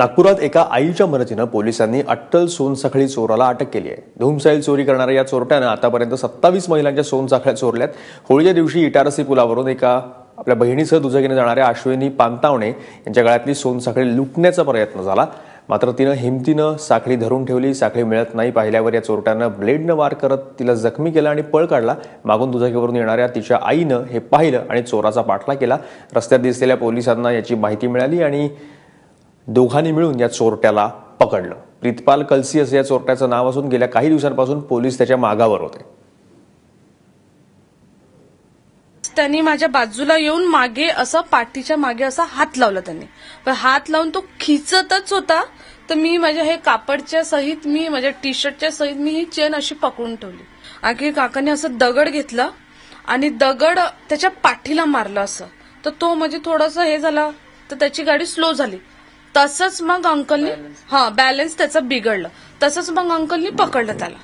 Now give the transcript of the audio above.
नागपुरात एका आईच्या मदतीनं पोलिसांनी अट्टल सोनसाखळी चोराला अटक केली आहे. धूमसाईल चोरी करणाऱ्या या चोरट्यानं आतापर्यंत सत्तावीस महिलांच्या सोनसाखळ्या चोरल्यात. होळीच्या दिवशी इटारसी पुलावरून एका आपल्या बहिणीसह दुचाकीने जाणाऱ्या अश्विनी पांतावणे यांच्या गळ्यातली सोनसाखळी लुटण्याचा प्रयत्न झाला. मात्र तिनं हिमतीनं साखळी धरून ठेवली. साखळी मिळत नाही पाहिल्यावर या चोरट्यानं ब्लेडनं वार करत तिला जखमी केला आणि पळ काढला. मागून दुचाकीवरून येणाऱ्या तिच्या आईनं हे पाहिलं आणि चोराचा पाठला केला. रस्त्यात दिसलेल्या पोलिसांना याची माहिती मिळाली आणि दोघांनी मिळून या चोरट्याला पकडलं. प्रितपाल कलसी असं या चोरट्याचं नाव असून गेल्या काही दिवसांपासून पोलीस त्याच्या मागावर होते. त्यांनी माझ्या बाजूला येऊन मागे असं पाठीच्या मागे असा हात लावला त्यांनी. पण हात लावून तो खिचतच होता. तर मी माझ्या हे कापडच्या सहित मी माझ्या टी शर्टच्या सहित मी ही चेन अशी पकडून ठेवली. आणखी काकाने असं दगड घेतला आणि दगड त्याच्या पाठीला मारलं असं. तर तो म्हणजे थोडासा हे झाला. तर त्याची गाडी स्लो झाली. तसंच मग अंकलनी हा बॅलन्स त्याचा बिघडलं. तसंच मग अंकलनी पकडलं त्याला.